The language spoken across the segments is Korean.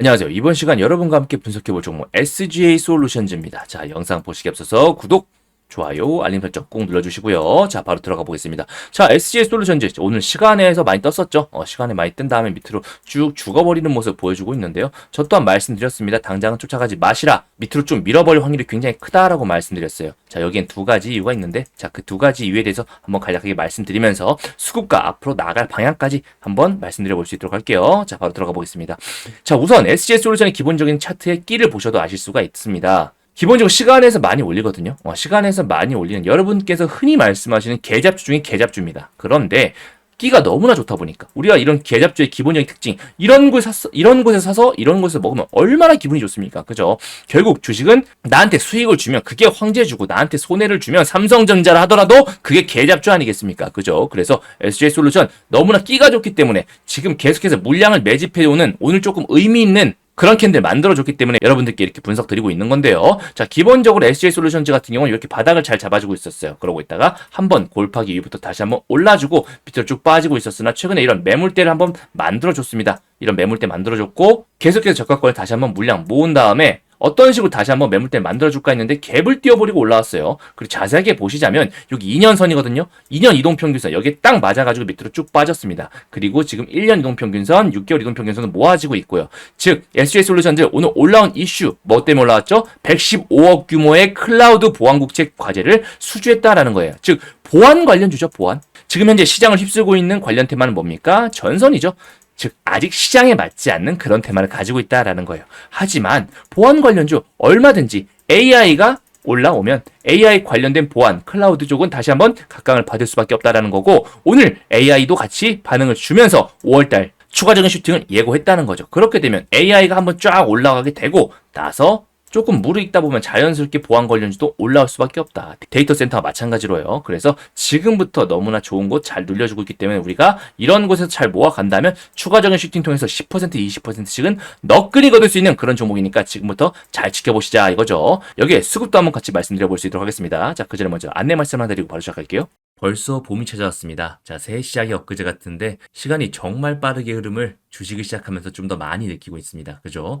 안녕하세요. 이번 시간 여러분과 함께 분석해볼 종목 SGA 솔루션즈입니다. 자, 영상 보시기 앞서서 구독, 좋아요, 알림 설정 꼭 눌러주시고요. 자, 바로 들어가 보겠습니다. 자, SGA 솔루션즈 오늘 시간에서 많이 떴었죠? 어, 시간에 많이 뜬 다음에 밑으로 쭉 죽어버리는 모습 보여주고 있는데요. 저 또한 말씀드렸습니다. 당장은 쫓아가지 마시라. 밑으로 좀 밀어버릴 확률이 굉장히 크다라고 말씀드렸어요. 자, 여기엔 두 가지 이유가 있는데, 자, 그 두 가지 이유에 대해서 한번 간략하게 말씀드리면서 수급과 앞으로 나갈 방향까지 한번 말씀드려 볼 수 있도록 할게요. 자, 바로 들어가 보겠습니다. 자, 우선 SGS 솔루션의 기본적인 차트의 끼를 보셔도 아실 수가 있습니다. 기본적으로 시간에서 많이 올리거든요. 어, 시간에서 많이 올리는 여러분께서 흔히 말씀하시는 계잡주 중에 계잡주입니다. 그런데 끼가 너무나 좋다 보니까 우리가 이런 계잡주의 기본적인 특징 이런 곳에 샀어 이런 곳에 사서 이런 곳에서 먹으면 얼마나 기분이 좋습니까 그죠 결국 주식은 나한테 수익을 주면 그게 황제주고 나한테 손해를 주면 삼성전자를 하더라도 그게 계잡주 아니겠습니까 그죠 그래서 SJ 솔루션 너무나 끼가 좋기 때문에 지금 계속해서 물량을 매집해 오는 오늘 조금 의미 있는 그런 캔들 만들어줬기 때문에 여러분들께 이렇게 분석 드리고 있는 건데요. 자, 기본적으로 SJ 솔루션즈 같은 경우는 이렇게 바닥을 잘 잡아주고 있었어요. 그러고 있다가 한번 골파기 이후부터 다시 한번 올라주고 밑으로 쭉 빠지고 있었으나 최근에 이런 매물대를 한번 만들어줬습니다. 이런 매물대 만들어줬고 계속해서 저가권을 다시 한번 물량 모은 다음에 어떤 식으로 다시 한번 매물대 만들어줄까 했는데 갭을 띄워버리고 올라왔어요. 그리고 자세하게 보시자면 여기 2년 선이거든요. 2년 이동평균선 여기에 딱 맞아가지고 밑으로 쭉 빠졌습니다. 그리고 지금 1년 이동평균선, 6개월 이동평균선은 모아지고 있고요. 즉 SJ 솔루션즈 오늘 올라온 이슈 뭐 때문에 올라왔죠? 115억 규모의 클라우드 보안국책 과제를 수주했다라는 거예요. 즉 보안 관련주죠, 보안. 지금 현재 시장을 휩쓸고 있는 관련 테마는 뭡니까? 전선이죠. 즉 아직 시장에 맞지 않는 그런 테마를 가지고 있다라는 거예요. 하지만 보안 관련주 얼마든지 AI가 올라오면 AI 관련된 보안, 클라우드 쪽은 다시 한번 각광을 받을 수밖에 없다라는 거고 오늘 AI도 같이 반응을 주면서 5월달 추가적인 슈팅을 예고했다는 거죠. 그렇게 되면 AI가 한번 쫙 올라가게 되고 나서 조금 무르익다 보면 자연스럽게 보안 관련주도 올라올 수밖에 없다. 데이터 센터와 마찬가지로요. 그래서 지금부터 너무나 좋은 곳 잘 눌려주고 있기 때문에 우리가 이런 곳에서 잘 모아간다면 추가적인 슈팅 통해서 10% 20%씩은 너끈히 거둘 수 있는 그런 종목이니까 지금부터 잘 지켜보시자 이거죠. 여기에 수급도 한번 같이 말씀드려 볼 수 있도록 하겠습니다. 자, 그 전에 먼저 안내 말씀 하나 드리고 바로 시작할게요. 벌써 봄이 찾아왔습니다. 자, 새해 시작이 엊그제 같은데 시간이 정말 빠르게 흐름을 주식을 시작하면서 좀 더 많이 느끼고 있습니다. 그죠?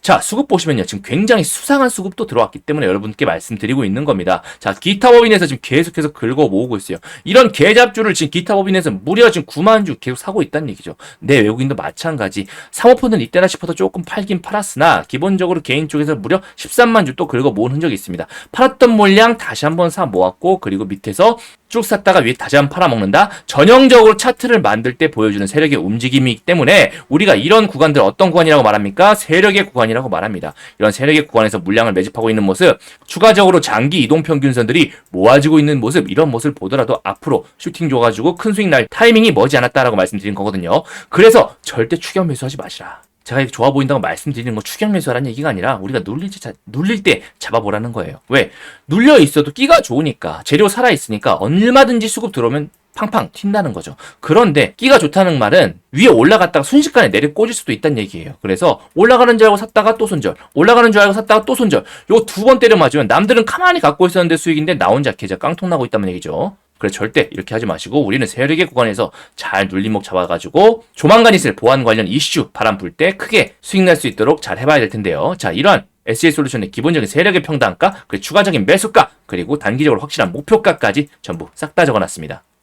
자, 수급 보시면요. 지금 굉장히 수상한 수급도 들어왔기 때문에 여러분께 말씀드리고 있는 겁니다. 자, 기타 법인에서 지금 계속해서 긁어 모으고 있어요. 이런 개잡주를 지금 기타 법인에서 무려 지금 9만 주 계속 사고 있다는 얘기죠. 내 외국인도 마찬가지. 사모펀드는 이때나 싶어서 조금 팔긴 팔았으나 기본적으로 개인 쪽에서 무려 13만 주 또 긁어 모은 흔적이 있습니다. 팔았던 물량 다시 한번 사 모았고 그리고 밑에서 쭉 샀다가 위에 다시 한번 팔아먹는다. 전형적으로 차트를 만들 때 보여주는 세력의 움직임이기 때문에 우리가 이런 구간들 어떤 구간이라고 말합니까? 세력의 구간이라고 말합니다. 이런 세력의 구간에서 물량을 매집하고 있는 모습, 추가적으로 장기 이동 평균선들이 모아지고 있는 모습, 이런 모습을 보더라도 앞으로 슈팅 줘가지고 큰 수익 날 타이밍이 머지 않았다라고 말씀드린 거거든요. 그래서 절대 추격 매수하지 마시라. 제가 이렇게 좋아 보인다고 말씀드리는 거 추격 매수하라는 얘기가 아니라 우리가 눌릴 때, 눌릴 때 잡아보라는 거예요. 왜? 눌려 있어도 끼가 좋으니까 재료 살아 있으니까 얼마든지 수급 들어오면 팡팡 튄다는 거죠. 그런데 끼가 좋다는 말은 위에 올라갔다가 순식간에 내려 꽂을 수도 있다는 얘기예요. 그래서 올라가는 줄 알고 샀다가 또 손절, 올라가는 줄 알고 샀다가 또 손절. 요 두 번 때려 맞으면 남들은 가만히 갖고 있었는데 수익인데 나 혼자 계좌 깡통 나고 있다는 얘기죠. 그래 절대 이렇게 하지 마시고 우리는 세력의 구간에서 잘 눌림목 잡아가지고 조만간 있을 보안 관련 이슈 바람 불 때 크게 수익 날 수 있도록 잘 해봐야 될 텐데요. 자 이러한 SJ 솔루션의 기본적인 세력의 평단가, 그리고 추가적인 매수가, 그리고 단기적으로 확실한 목표가까지 전부 싹 다 적어놨습니다.